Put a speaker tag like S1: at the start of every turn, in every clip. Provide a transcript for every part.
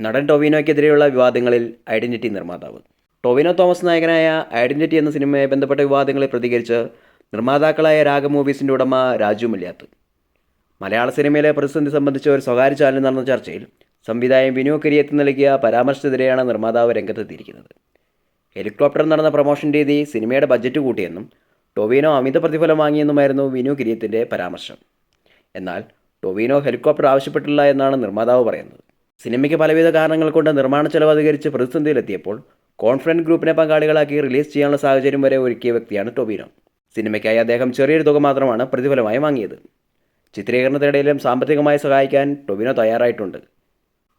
S1: നടൻ ടൊവിനോയ്ക്കെതിരെയുള്ള വിവാദങ്ങളിൽ ഐഡന്റിറ്റി നിർമ്മാതാവ്. ടൊവിനോ തോമസ് നായകനായ ഐഡന്റിറ്റി എന്ന സിനിമയെ ബന്ധപ്പെട്ട വിവാദങ്ങളെ പ്രതികരിച്ച് നിർമ്മാതാക്കളായ രാഗ മൂവീസിന്റെ ഉടമ രാജു മല്യാത്ത്. മലയാള സിനിമയിലെ പ്രതിസന്ധി സംബന്ധിച്ച് ഒരു സ്വകാര്യ ചാനലിൽ നടന്ന ചർച്ചയിൽ സംവിധായകൻ വിനു കരിയത്ത് നൽകിയ പരാമർശത്തിനെതിരെയാണ് നിർമ്മാതാവ് രംഗത്തെത്തിയിരിക്കുന്നത്. ഹെലികോപ്റ്റർ നടന്ന പ്രൊമോഷൻ രീതി സിനിമയുടെ ബജറ്റ് കൂട്ടിയെന്നും ടൊവിനോ അമിത പ്രതിഫലം വാങ്ങിയെന്നുമായിരുന്നു വിനു കിരിയത്തിന്റെ പരാമർശം. എന്നാൽ ടൊവിനോ ഹെലികോപ്റ്റർ ആവശ്യപ്പെട്ടില്ല എന്നാണ് നിർമ്മാതാവ് പറയുന്നത്. സിനിമയ്ക്ക് പലവിധ കാരണങ്ങൾ കൊണ്ട് നിർമ്മാണ ചെലവ് അധികരിച്ച് പ്രതിസന്ധിയിലെത്തിയപ്പോൾ കോൺഫിഡന്റ് ഗ്രൂപ്പിനെ പങ്കാളികളാക്കി റിലീസ് ചെയ്യാനുള്ള സാഹചര്യം വരെ ഒരുക്കിയ വ്യക്തിയാണ് ടൊവിനോ സിനിമയ്ക്കായി അദ്ദേഹം ചെറിയൊരു തുക മാത്രമാണ് പ്രതിഫലമായി വാങ്ങിയത്. ചിത്രീകരണത്തിനിടയിലും സാമ്പത്തികമായി സഹായിക്കാൻ ടൊബിനോ തയ്യാറായിട്ടുണ്ട്.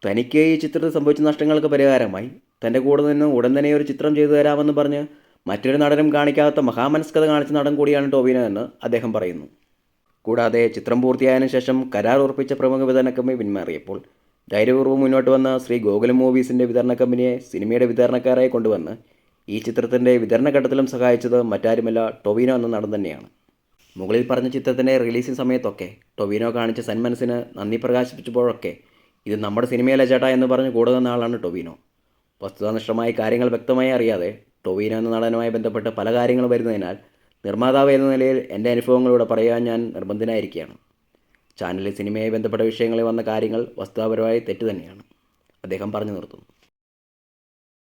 S1: തനിക്ക് ഈ ചിത്രത്തിൽ സംഭവിച്ച നഷ്ടങ്ങൾക്ക് പരിഹാരമായി തന്റെ കൂടെ നിന്ന് ഉടൻ തന്നെ ഒരു ചിത്രം ചെയ്തു തരാമെന്ന് പറഞ്ഞ് മറ്റൊരു നടനും കാണിക്കാത്ത മഹാമനസ്കത കാണിച്ച നടൻ കൂടിയാണ് ടോബിനോ എന്ന് അദ്ദേഹം പറയുന്നു. കൂടാതെ ചിത്രം പൂർത്തിയായതിനു ശേഷം കരാർ ഉറപ്പിച്ച പ്രമുഖ വിതരണക്കമ്മി പിന്മാറിയപ്പോൾ ധൈര്യപൂർവം മുന്നോട്ട് വന്ന ശ്രീ ഗോകുലം മൂവീസിന്റെ വിതരണ കമ്പനിയെ സിനിമയുടെ വിതരണക്കാരായി കൊണ്ടുവന്ന് ഈ ചിത്രത്തിന്റെ വിതരണ ഘട്ടത്തിലും സഹായിച്ചത് മറ്റാരുമല്ല ടൊവിനോ എന്ന നടൻ തന്നെയാണ്. മുകളിൽ പറഞ്ഞ ചിത്രത്തിന്റെ റിലീസിംഗ് സമയത്തൊക്കെ ടൊവിനോ കാണിച്ച സന്മനസ്സിന് നന്ദി പ്രകാശിപ്പിച്ചപ്പോഴൊക്കെ ഇത് നമ്മുടെ സിനിമയിലെ ചേട്ടാ എന്ന് പറഞ്ഞ് കൂടെ നിന്ന ആളാണ് ടൊവിനോ. വസ്തുതാനിഷ്ഠമായ കാര്യങ്ങൾ വ്യക്തമായി അറിയാതെ ടൊവിനോ എന്ന നടനുമായി ബന്ധപ്പെട്ട് പല കാര്യങ്ങളും വരുന്നതിനാൽ നിർമ്മാതാവ് എന്ന നിലയിൽ എന്റെ അനുഭവങ്ങളിലൂടെ പറയാൻ ഞാൻ നിർബന്ധനായിരിക്കുകയാണ് ചാനലിൽ സിനിമയായി ബന്ധപ്പെട്ട വിഷയങ്ങളിൽ വന്ന കാര്യങ്ങൾ വസ്തുതാപരമായി തെറ്റ് തന്നെയാണ്. അദ്ദേഹം പറഞ്ഞു നിർത്തുന്നു.